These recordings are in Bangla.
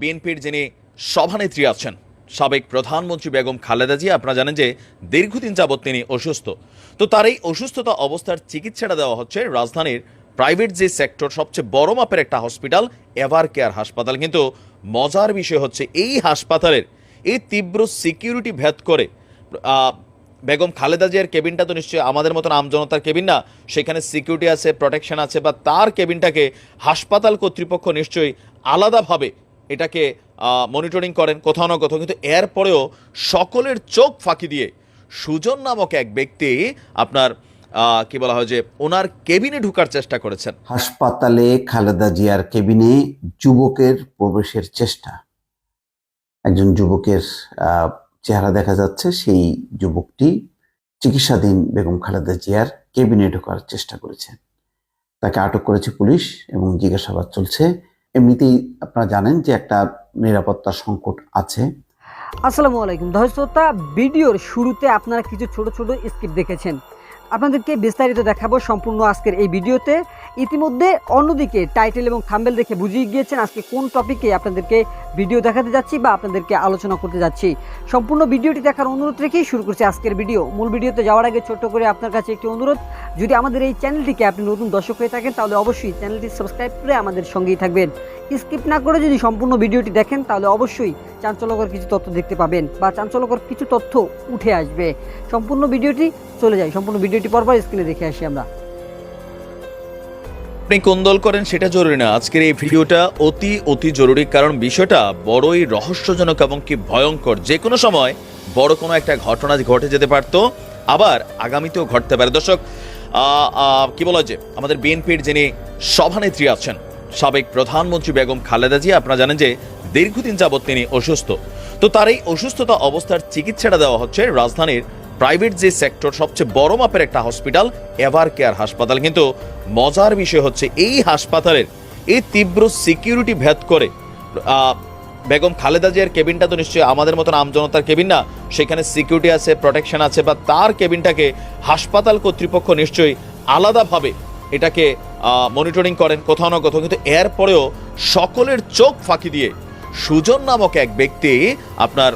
বিএনপির যিনি সভানেত্রী আছেন, সাবেক প্রধানমন্ত্রী বেগম খালেদা জিয়া, আপনারা জানেন যে দীর্ঘদিন যাবৎ তিনি অসুস্থ। তো তার এই অসুস্থতা অবস্থার চিকিৎসাটা দেওয়া হচ্ছে রাজধানীর প্রাইভেট যে সেক্টর, সবচেয়ে বড় মাপের একটা হসপিটাল, এভার কেয়ার হাসপাতাল। কিন্তু মজার বিষয় হচ্ছে এই হাসপাতালের এই তীব্র সিকিউরিটি ভেদ করে বেগম খালেদা জিয়ার কেবিনটা তো নিশ্চয়ই আমাদের মতন আমজনতার কেবিন না, সেখানে সিকিউরিটি আছে, প্রোটেকশন আছে, বা তার কেবিনটাকে হাসপাতাল কর্তৃপক্ষ নিশ্চয়ই আলাদাভাবে এটাকে মনিটরিং করেন কোথাও না কোথাও। কিন্তু এরপরেও সকলের চোখ ফাঁকি দিয়ে সুজন নামক এক ব্যক্তি আপনার কি বলা হয় যে, ওনার কেবিনে ঢুকার চেষ্টা করেছেন। হাসপাতালে খালেদা জিয়ার কেবিনে যুবকের প্রবেশের চেষ্টা। একজন যুবকের চেহারা দেখা যাচ্ছে, সেই যুবকটি চিকিৎসাধীন বেগম খালেদা জিয়ার কেবিনে ঢোকার চেষ্টা করেছেন তাকে আটক করেছে পুলিশ এবং জিজ্ঞাসাবাদ চলছে এমনিতেই আপনারা জানেন যে একটা নিরাপত্তা সংকট আছে। আসসালামু আলাইকুম। দর্শকতা ভিডিওর শুরুতে আপনারা কিছু ছোট ছোট স্ক্রিপ্ট দেখেছেন। আপনাদেরকে বিস্তারিত দেখাবো সম্পূর্ণ আজকের এই ভিডিওতে। ইতিমধ্যে অন্যদিকে টাইটেল এবং থাম্বেল দেখে বুঝিয়ে গিয়েছেন আজকে কোন টপিকে আপনাদেরকে ভিডিও দেখাতে যাচ্ছি বা আপনাদেরকে আলোচনা করতে যাচ্ছি। সম্পূর্ণ ভিডিওটি দেখার অনুরোধ রেখেই শুরু করছি আজকের ভিডিও। মূল ভিডিওতে যাওয়ার আগে ছোট্ট করে আপনার কাছে একটি অনুরোধ, যদি আমাদের এই চ্যানেলটিকে আপনি নতুন দর্শক হয়ে থাকেন, তাহলে অবশ্যই চ্যানেলটি সাবস্ক্রাইব করে আমাদের সঙ্গেই থাকবেন। স্কিপ না করে যদি সম্পূর্ণ ভিডিওটি দেখেন, তাহলে অবশ্যই চাঞ্চল্যকর কিছু তথ্য দেখতে পাবেন বা চাঞ্চল্যকর কিছু তথ্য উঠে আসবে। সম্পূর্ণ ভিডিওটি চলে যায় সম্পূর্ণ ভিডিওটি পরপর স্ক্রিনে দেখে আসি আমরা। আপনি কোন দল করেন সেটা জরুরি না। আজকের এই ভিডিওটা অতি অতি জরুরি কারণ বিষয়টা বড়ই রহস্যজনক এবং কি ভয়ঙ্কর। যে কোনো সময় বড় কোনো একটা ঘটনা ঘটে যেতে পারতো, আবার আগামীতেও ঘটতে পারে। দর্শক কি বলা যে আমাদের বিএনপির যিনি সভানেত্রী আছেন সাবেক প্রধানমন্ত্রী বেগম খালেদা জিয়া, আপনারা জানেন যে দীর্ঘদিন যাবৎ তিনি অসুস্থ। তো তার এই অসুস্থতা অবস্থার চিকিৎসাটা দেওয়া হচ্ছে রাজধানীর প্রাইভেট যে সেক্টর, সবচেয়ে বড় মাপের একটা হসপিটাল, এভার কেয়ার হাসপাতাল। কিন্তু মজার বিষয় হচ্ছে এই হাসপাতালের এই তীব্র সিকিউরিটি ভেদ করে বেগম খালেদা জিয়ার কেবিনটা তো নিশ্চয়ই আমাদের মতন আমজনতার কেবিন না, সেখানে সিকিউরিটি আছে, প্রোটেকশন আছে, বা তার কেবিনটাকে হাসপাতাল কর্তৃপক্ষ নিশ্চয়ই আলাদাভাবে এটাকে মনিটরিং করেন কোথাও না কোথাও, কিন্তু এরপরেও সকলের চোখ ফাঁকি দিয়ে সুজন নামক এক ব্যক্তি আপনার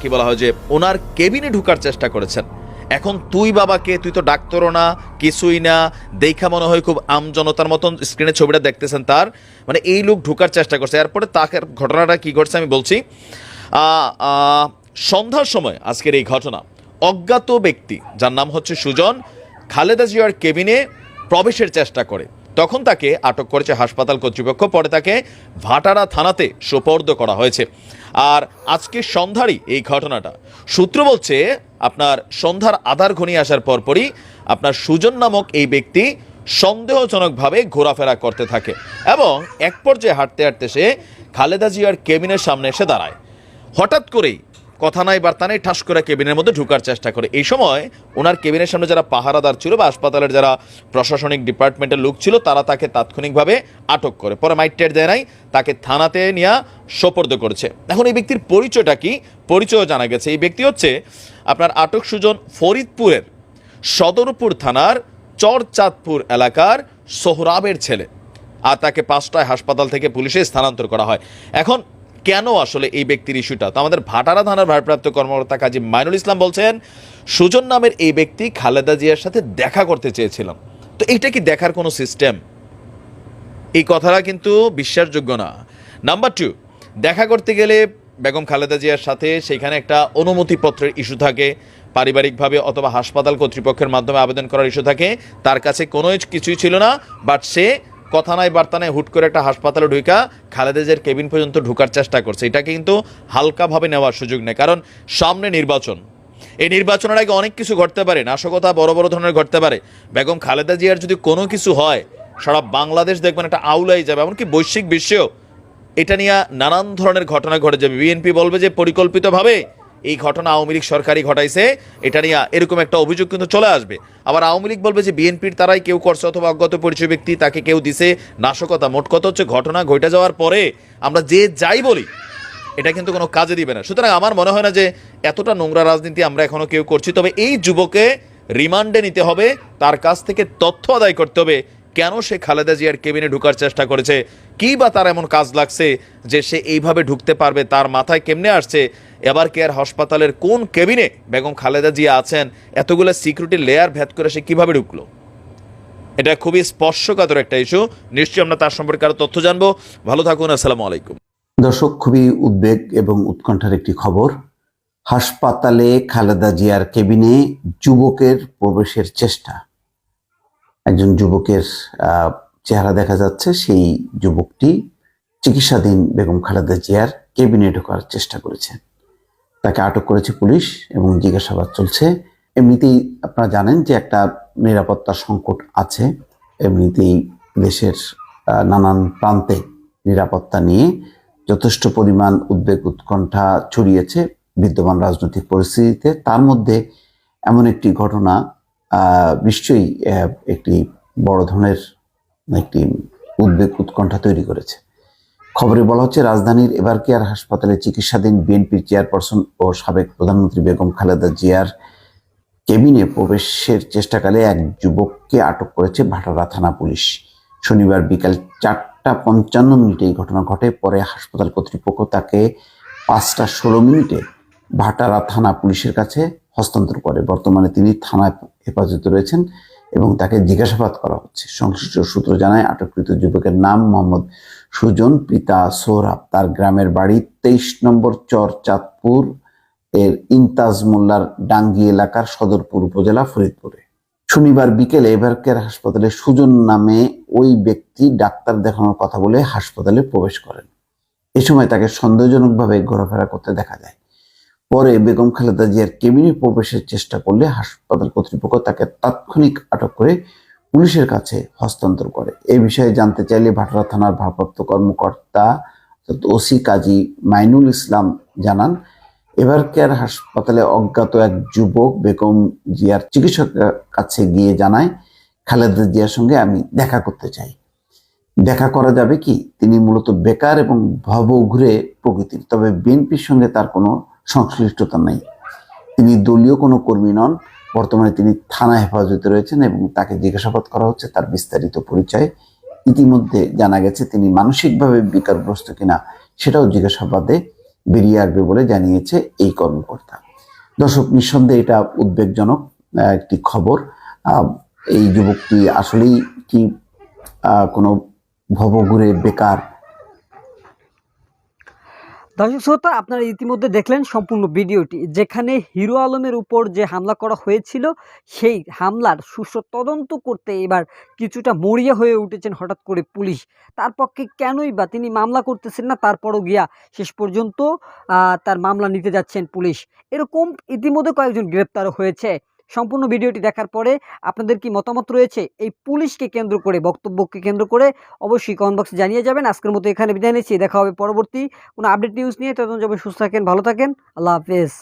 কি বলা হয় যে, ওনার কেবিনে ঢুকার চেষ্টা করেছেন। এখন তুই বাবাকে, তুই তো ডাক্তারও না, কিছুই না, দেখা মনে হয় খুব আমজনতার মতন স্ক্রিনে ছবিটা দেখতেছেন তার। মানে এই লোক ঢুকার চেষ্টা করছে। এরপরে তাকে ঘটনাটা কি ঘটছে আমি বলছি। সন্ধ্যার সময় আজকের এই ঘটনা। অজ্ঞাত ব্যক্তি, যার নাম হচ্ছে সুজন, খালেদা জিয়ার কেবিনে প্রবেশের চেষ্টা করে। তখন তাকে আটক করেছে হাসপাতাল কর্তৃপক্ষ। পরে তাকে ভাটারা থানাতে সোপর্দ করা হয়েছে। আর আজকে সন্ধ্যারই এই ঘটনাটা। সূত্র বলছে, আপনার সন্ধ্যার আধার ঘনিয়ে আসার পরপরই আপনার সুজন নামক এই ব্যক্তি সন্দেহজনকভাবে ঘোরাফেরা করতে থাকে এবং এক পর্যায়ে হাঁটতে হাঁটতে সে খালেদা জিয়ার কেবিনের সামনে এসে দাঁড়ায়। হঠাৎ করেই কথা নাই, বার্তা নেই, ঠাস করে কেবিনের মধ্যে ঢুকার চেষ্টা করে। এই সময় ওনার কেবিনের সামনে যারা পাহারাদার ছিল বা হাসপাতালের যারা প্রশাসনিক ডিপার্টমেন্টের লোক ছিল, তারা তাকে তাৎক্ষণিকভাবে আটক করে। পরে মাইটের দেয় নাই, তাকে থানাতে নিয়ে সোপর্দ করেছে। এখন এই ব্যক্তির পরিচয়টা কি? পরিচয় জানা গেছে। এই ব্যক্তি হচ্ছে আপনার আটক সুজন ফরিদপুরের সদরপুর থানার চরচাঁদপুর এলাকার সোহরাবের ছেলে। আর তাকে পাঁচটায় হাসপাতাল থেকে পুলিশে স্থানান্তর করা হয়। এখন কেন আসলে এই ব্যক্তির ইস্যুটা? তো আমাদের ভাটারা থানার ভারপ্রাপ্ত কর্মকর্তা কাজী মাইনুল ইসলাম বলছেন, সুজন নামের এই ব্যক্তি খালেদা জিয়ার সাথে দেখা করতে চেয়েছিলাম। তো এইটা কি দেখার কোনো সিস্টেম এই কথাটা কিন্তু বিশ্বাসযোগ্য না। নাম্বার টু দেখা করতে গেলে বেগম খালেদা জিয়ার সাথে সেখানে একটা অনুমতিপত্রের ইস্যু থাকে, পারিবারিকভাবে অথবা হাসপাতাল কর্তৃপক্ষের মাধ্যমে আবেদন করার ইস্যু থাকে। তার কাছে কোনো কিছুই ছিল না বাট সে কথা নাই, বার্তা নাই, হুট করে একটা হাসপাতালে ঢুকা খালেদা জিয়ার কেবিন পর্যন্ত ঢুকার চেষ্টা করছে। এটাকে কিন্তু হালকাভাবে নেওয়ার সুযোগ নেই, কারণ সামনে নির্বাচন। এই নির্বাচনের আগে অনেক কিছু ঘটতে পারে, নাশকতা বড় বড় ধরনের ঘটতে পারে। বেগম খালেদা জিয়ার যদি কোনো কিছু হয়, সারা বাংলাদেশ দেখবেন একটা আউলাই যাবে, এমনকি বৈশ্বিক বিশ্বেও। এটা নিয়ে নানান ধরনের ঘটনা ঘটে যাবে বিএনপি বলবে যে, পরিকল্পিতভাবে এই ঘটনা আওয়ামী লীগ সরকারই ঘটাইছে, এটা নিয়ে এরকম একটা অভিযোগ কিন্তু চলে আসবে। আবার আওয়ামী লীগ বলবে যে বিএনপির তারাই কেউ করছে অথবা অজ্ঞাত পরিচয় ব্যক্তি, তাকে কেউ দিছে নাশকতা। মোট কথা হচ্ছে ঘটনা ঘটে যাওয়ার পরে আমরা যে যাই বলি, এটা কিন্তু কোনো কাজে দিবে না। সুতরাং আমার মনে হয় না যে এতটা নোংরা রাজনীতি আমরা এখনও কেউ করছি। তবে এই যুবকে রিমান্ডে নিতে হবে, তার কাছ থেকে তথ্য আদায় করতে হবে। কেন সে খালেদা জিয়ার কেবিনে ঢুকার চেষ্টা করেছে? কি বা তার এমন কাজ লাগছে যে সে এইভাবে ঢুকতে পারবে? তার মাথায় কেমনে আসছে? এবার কেয়ার হাসপাতালের কোন কেবিনে বেগম খালেদা জিয়া আছেন? এতগুলো সিকিউরিটি লেয়ার ভেদ করে সে কীভাবে ঢুকলো? এটা খুবই স্পর্শকাতর একটা ইস্যু নিশ্চয়ই আমরা তার সম্পর্কে আরও তথ্য জানব। ভালো থাকুন, আসসালামু আলাইকুম। দর্শক, খুবই উদ্বেগ এবং উৎকণ্ঠার একটি খবর। হাসপাতালে খালেদা জিয়ার কেবিনে যুবকের প্রবেশের চেষ্টা। একজন যুবকের চেহারা দেখা যাচ্ছে, সেই যুবকটি চিকিৎসাধীন বেগম খালেদা জিয়ার কেবিনে ঢোকার চেষ্টা করেছে। তাকে আটক করেছে পুলিশ এবং জিজ্ঞাসাবাদ চলছে। এমনিতেই আপনারা জানেন যে একটা নিরাপত্তা সংকট আছে। এমনিতেই দেশের নানান প্রান্তে নিরাপত্তা নিয়ে যথেষ্ট পরিমাণ উদ্বেগ, উৎকণ্ঠা ছড়িয়েছে বিদ্যমান রাজনৈতিক পরিস্থিতিতে। তার মধ্যে এমন একটি ঘটনা নিশ্চয়ই একটি বড় ধরনের একটি উদ্বেগ উৎকণ্ঠা তৈরি করেছে। খবরে বলা হচ্ছে, রাজধানীর এবার কেয়ার হাসপাতালে চিকিৎসাধীন বিএনপির চেয়ারপারসন ও সাবেক প্রধানমন্ত্রী বেগম খালেদা জিয়ার কেবিনে প্রবেশের চেষ্টাকালে এক যুবককে আটক করেছে ভাটারা থানা পুলিশ। শনিবার বিকাল চারটা পঞ্চান্ন মিনিটে এই ঘটনা ঘটে। পরে হাসপাতাল কর্তৃপক্ষ তাকে পাঁচটা ষোলো মিনিটে ভাটারা থানা পুলিশের কাছে হস্তান্তর করে। বর্তমানে তিনি থানায় হেফাজতে রয়েছেন এবং তাকে জিজ্ঞাসাবাদ করা হচ্ছে। সংশ্লিষ্ট সূত্র জানায়, আটককৃত যুবকের নাম মোহাম্মদ সুজন, পিতা সোহরাব। তার গ্রামের বাড়ি তেইশ নম্বর চর চাঁদপুর এর ইমতাজ মোল্লার ডাঙ্গি এলাকার সদরপুর উপজেলা ফরিদপুরে। শনিবার বিকেলে এভারকেয়ার হাসপাতালে সুজন নামে ওই ব্যক্তি ডাক্তার দেখানোর কথা বলে হাসপাতালে প্রবেশ করেন। এ সময় তাকে সন্দেহজনকভাবে ঘোরাফেরা করতে দেখা যায়। পরে বেগম খালেদা জিয়ার কেবিনে প্রবেশের চেষ্টা করলে হাসপাতাল কর্তৃপক্ষ তাকে তাৎক্ষণিক আটক করে পুলিশের কাছে হস্তান্তর করে। এই বিষয়ে জানতে চাইলে ভাটারা থানার ভারপ্রাপ্ত কর্মকর্তা ওসি কাজী মাইনুল ইসলাম জানান, এবার কেয়ার হাসপাতালে অজ্ঞাত এক যুবক বেগম জিয়ার চিকিৎসকের কাছে গিয়ে জানায়, খালেদা জিয়ার সঙ্গে আমি দেখা করতে চাই। দেখা করা যাবে কি? তিনি মূলত বেকার এবং ভবঘুরে প্রকৃতির। তবে বিএনপির সঙ্গে তার কোনো সংশ্লিষ্টতা নেই। তিনি দলীয় কোনো কর্মী নন। বর্তমানে তিনি থানা হেফাজতে রয়েছেন এবং তাকে জিজ্ঞাসাবাদ করা হচ্ছে, তার বিস্তারিত পরিচয়। ইতিমধ্যে জানা গেছে, তিনি মানসিকভাবে বিকারগ্রস্ত কিনা সেটাও জিজ্ঞাসাবাদে বেরিয়ে আসবে বলে জানিয়েছে এই কর্মকর্তা। দর্শক, নিঃসন্দেহে এটা উদ্বেগজনক একটি খবর। এই যুবকটি আসলেই কি কোনো ভবঘুরে বেকার দর্শক শ্রোতা, আপনারা ইতিমধ্যে দেখলেন সম্পূর্ণ ভিডিওটি। যেখানে হিরো আলমের উপর যে হামলা করা হয়েছিল, সেই হামলার সুষ্ঠু তদন্ত করতে এবার কিছুটা মরিয়া হয়ে উঠেছেন হঠাৎ করে পুলিশ। তার পক্ষে কেনই বা তিনি মামলা করতেছেন না, তারপরও গিয়া শেষ পর্যন্ত তার মামলা নিতে যাচ্ছেন পুলিশ। এরকম ইতিমধ্যে কয়েকজন গ্রেপ্তারও হয়েছে। সম্পূর্ণ ভিডিওটি দেখার পরে আপনাদের কি মতামত রয়েছে? এই পুলিশকে কেন্দ্র করে, বক্তব্যকে কেন্দ্র করে অবশ্যই কমেন্ট বক্সে জানিয়ে যাবেন। আজকের মতো এখানে বিদায় নিচ্ছি। দেখা হবে পরবর্তী কোনো আপডেট নিউজ নিয়ে। তখন যাবে সুস্থ থাকেন, ভালো থাকেন। আল্লাহ হাফেজ।